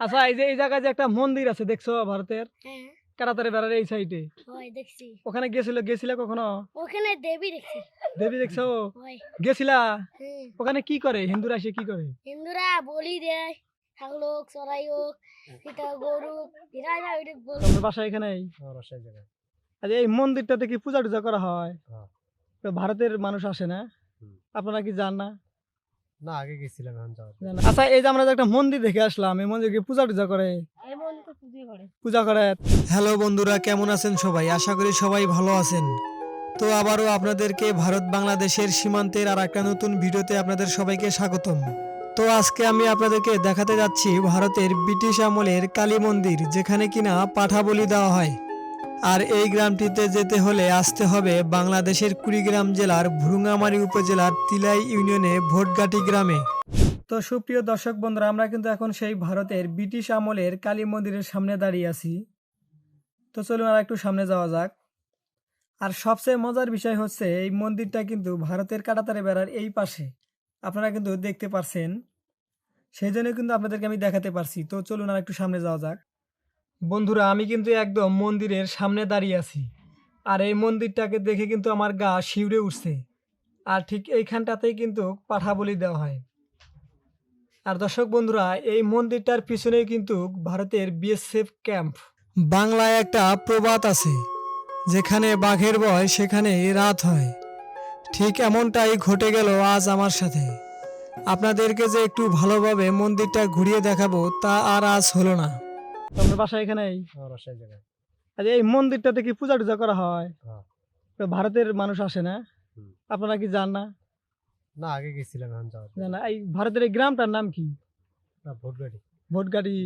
আচ্ছা এই যে এই জায়গায় যে একটা মন্দির আছে দেখছ ভারতের? হ্যাঁ। কারাতারে বেড়ার এই সাইডে। ওখানে গেছিল গেছিলা কখনো? ওখানে দেবী দেখছি। দেবী দেখছ? হয়। গেছিলা? হ্যাঁ। ওখানে কি করে? হিন্দুরা এসে কি করে? হিন্দুরা বলি দেয় ছাগল হোক চড়াই হোক এটা গরু এরা না ওইটা বলি। তোমার বাসা এখানেই আচ্ছা এই মন্দিরটাতে কি পূজা টুজা করা হয়? হ্যাঁ। তো ভারতের মানুষ আসে না? আপনারা কি জান না? না আগে গেছিলাম এখন যাওয়া? আচ্ছা এই যে আমরা যে একটা মন্দির দেখে আসলাম এই মন্দির কি পূজা টুজা করে? পুজো করে। পূজা করে। হ্যালো বন্ধুরা কেমন আছেন সবাই? আশা করি সবাই ভালো আছেন। তো আবারও আপনাদেরকে ভারত বাংলাদেশের সীমান্তের আর একটা নতুন ভিডিওতে আপনাদের সবাইকে স্বাগতম। তো আজকে আমি আপনাদেরকে দেখাতে যাচ্ছি ভারতের ব্রিটিশ আমলের কালী মন্দির যেখানে কিনা পাঠা বলি দেওয়া হয়। আর এই গ্রামটিতে যেতে হলে আসতে হবে বাংলাদেশের কুড়িগ্রাম জেলার ভুরুঙ্গামারি উপজেলার তিলাই ইউনিয়নে ভোটগাটি গ্রামে। তো সুপ্রিয় দর্শক বন্ধুরা, আমরা কিন্তু এখন সেই ভারতের ব্রিটিশ আমলের কালী মন্দিরের সামনে দাঁড়িয়ে আছি। তো চলুন আর একটু সামনে যাওয়া যাক। আর সবচেয়ে মজার বিষয় হচ্ছে, এই মন্দিরটা কিন্তু ভারতের কাটাতারে বেড়ার এই পাশে। আপনারা কিন্তু দেখতে পারছেন। সেই জন্য কিন্তু আপনাদেরকে আমি দেখাতে পারছি। তো চলুন আর একটু সামনে যাওয়া যাক। বন্ধুরা, আমি কিন্তু একদম মন্দিরের সামনে দাঁড়িয়ে আছি। আর এই মন্দিরটাকে দেখে কিন্তু আমার গা শিউরে উঠছে। আর ঠিক এইখানটাতেই কিন্তু পাঠা বলি দেওয়া হয়। আর দর্শক বন্ধুরা, এই মন্দিরটার পিছনেই কিন্তু ভারতের বিএসএফ ক্যাম্প। বাংলায় একটা প্রবাদ আছে, যেখানে বাঘের বয় সেখানে রাত হয়। ঠিক এমনটাই ঘটে গেল আজ আমার সাথে। আপনাদেরকে যে একটু ভালোভাবে মন্দিরটা ঘুরিয়ে দেখাবো তা আর আজ হলো না। তোমার বাসা এখানেই আচ্ছা এই মন্দিরটাতে কি পূজা টুজা করা হয়? হ্যাঁ। ভারতের মানুষ আসে না? আপনারা কি জান না? না আগে গেছিলাম এখন যাওয়া না? এই ভারতের এই গ্রামটার নাম কি? ভোটগাড়ি। ভোটগাড়ি।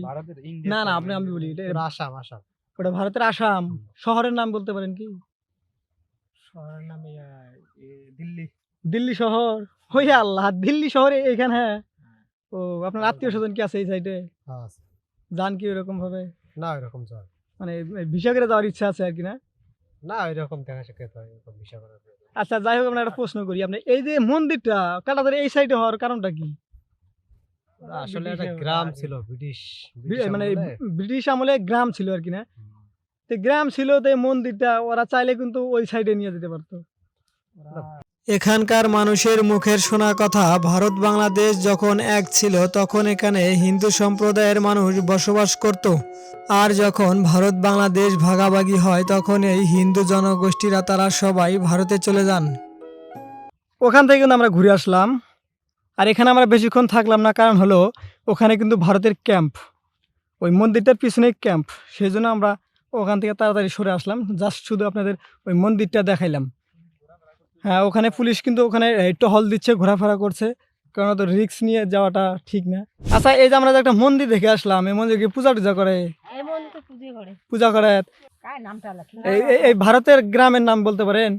না না আপনি আমি বলি আসাম আসাম। ওটা ভারতের আসাম। শহরের নাম বলতে পারেন কি? শহরের নাম দিল্লি। দিল্লি শহর? হই আল্লাহ দিল্লি শহরে এখানে হ্যাঁ। ও আপনার আত্মীয় স্বজন কি আছে এই সাইডে হ্যাঁ আছে। যান কি ওরকম ভাবে? না ওইরকম যাওয়া মানে ভিসা করে যাওয়ার ইচ্ছা আছে আর কি না? না ওইরকম দেখা সাক্ষাৎ হয় এরকম বিষয় করার আচ্ছা যাই হোক আমরা একটা প্রশ্ন করি। আপনি এই যে মন্দিরটা কাটাতারে এই সাইডে হওয়ার কারণটা কি? আসলে একটা গ্রাম ছিল ব্রিটিশ ব্রিটিশ মানে ব্রিটিশ আমলে গ্রাম ছিল আর কি না? তো গ্রাম ছিল তো মন্দিরটা ওরা চাইলে কিন্তু ওই সাইডে নিয়ে যেতে পারতো। এখানকার মানুষের মুখের শোনা কথা, ভারত বাংলাদেশ যখন এক ছিল, তখন এখানে হিন্দু সম্প্রদায়ের মানুষ বসবাস করত। আর যখন ভারত বাংলাদেশ ভাগাভাগি হয়, তখন এই হিন্দু জনগোষ্ঠীরা তারা সবাই ভারতে চলে যান। ওখান থেকে কিন্তু আমরা ঘুরে আসলাম। আর এখানে আমরা বেশিক্ষণ থাকলাম না, কারণ হলো ওখানে কিন্তু ভারতের ক্যাম্প। ওই মন্দিরটার পিছনে ক্যাম্প। সেই জন্য আমরা ওখান থেকে তাড়াতাড়ি সরে আসলাম। জাস্ট শুধু আপনাদের ওই মন্দিরটা দেখাইলাম। হ্যাঁ ওখানে পুলিশ কিন্তু ওখানে টহল দিচ্ছে ঘোরাফেরা করছে। কারণ তো রিস্ক নিয়ে যাওয়াটা ঠিক না। আচ্ছা এই যে আমরা যে একটা মন্দির দেখে আসলাম এই মন্দির কি পূজা টুজা করে? পুজো করে। এই ভারতের গ্রামের নাম বলতে পারেন?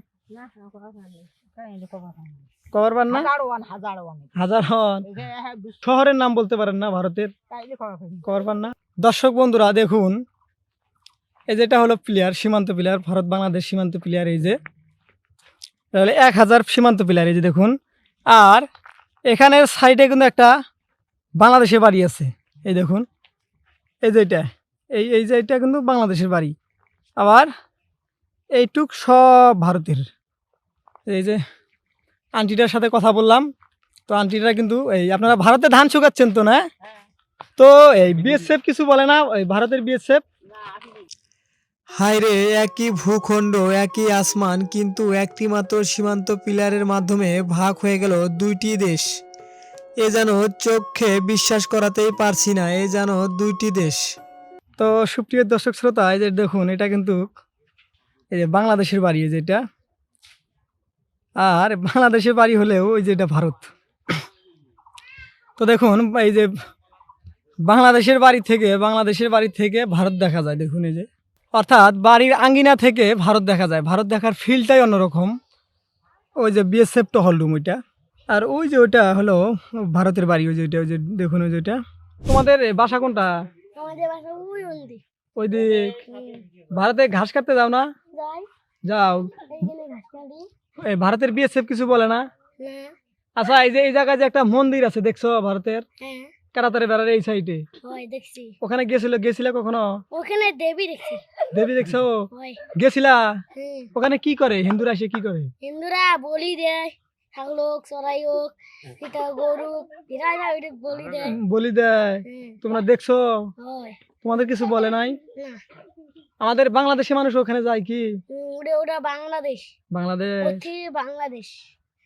না হাজার হন। শহরের নাম বলতে পারেন না ভারতের? করবার না? দর্শক বন্ধুরা দেখুন। এই যেটা হলো প্লেয়ার সীমান্ত প্লেয়ার ভারত বাংলাদেশ সীমান্ত প্লেয়ার এই যে। তাহলে এক হাজার সীমান্ত প্লেয়ার এই যে দেখুন। আর এখানের সাইডে কিন্তু একটা বাংলাদেশের বাড়ি আছে। এই দেখুন এই যে এটা এই এই যে এটা কিন্তু বাংলাদেশের বাড়ি। আবার এইটুক সব ভারতের। এই যে আন্টিটার সাথে কথা বললাম। তো আন্টিটা কিন্তু এই আপনারা ভারতে ধান শুকাচ্ছেন তো না? তো এই বিএসএফ কিছু বলে না? ওই ভারতের বিএসএফ হায়রে, একই ভূখণ্ড, একই আসমান, কিন্তু একটি মাত্র সীমান্ত পিলারের মাধ্যমে ভাগ হয়ে গেল দুইটি দেশ। এ যেন চোখে বিশ্বাস করাতেই পারছি না, এ যেন দুইটি দেশ। তো সুপ্রিয় দর্শক শ্রোতা, এই যে দেখুন, এটা কিন্তু এই যে বাংলাদেশের বাড়ি যেটা আর বাংলাদেশের বাড়ি হলেও ওই যে এটা ভারত। তো দেখুন, এই যে বাংলাদেশের বাড়ি থেকে, বাংলাদেশের বাড়ি থেকে ভারত দেখা যায়, দেখুন এই যে। অর্থাৎ বাড়ির আঙ্গিনা থেকে ভারত দেখা যায়। ভারত দেখার ফিলটাই অন্যরকম। ওই যে বিএসএফ টহল রুম ওইটা। আর ওই যে ওইটা হলো ভারতের বাড়ি ওই যে ওইটা ওই যে দেখুন ওই যে ওইটা। তোমাদের বাসা কোনটা? ওই দিক। ভারতে ঘাস কাটতে যাও না? যাও। ভারতের বিএসএফ কিছু বলে না? না। আচ্ছা এই যে এই জায়গায় যে একটা মন্দির আছে দেখছ ভারতের? হ্যাঁ। কারাতারে বেড়ার এই সাইডে দেখছি। ওখানে গেছিল গেছিলা কখনো? ওখানে দেবী দেখছি। দেবী দেখছ? গেছিলা? ওখানে কি করে? হিন্দুরা এসে কি করে? হিন্দুরা বলি দেয় ছাগল হোক চড়াই হোক এটা গরু বিরাই না ওইটা বলি দেয়। বলি দেয়। তোমরা দেখছ? তোমাদের কিছু বলে নাই? আমাদের বাংলাদেশি মানুষ ওখানে যায় কি? ওটা ওটা বাংলাদেশ। বাংলাদেশ। বাংলাদেশ।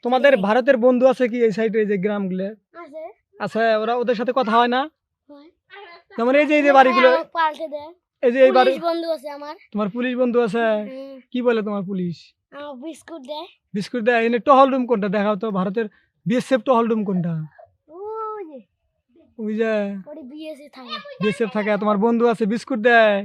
তোমাদের ভারতের বন্ধু আছে কি এই সাইডে যে গ্রামগুলো? আছে। আছে ওরা ওদের সাথে কথা হয় না? যেমন এই যে এই যে বাড়িগুলো পাল্টে দেয়। এই যে এই বাড়ি বন্ধু আছে আমার। তোমার পুলিশ বন্ধু আছে? কি বলে তোমার পুলিশ? বিস্কুট দেয়। বিস্কুট দেয়? এনে টহল রুম কোনটা? দেখাও তো ভারতের বিএসএফ টহল রুম কোনটা? ওই যে। বিএসএফ থাকে। তোমার বন্ধু আছে বিস্কুট দেয়।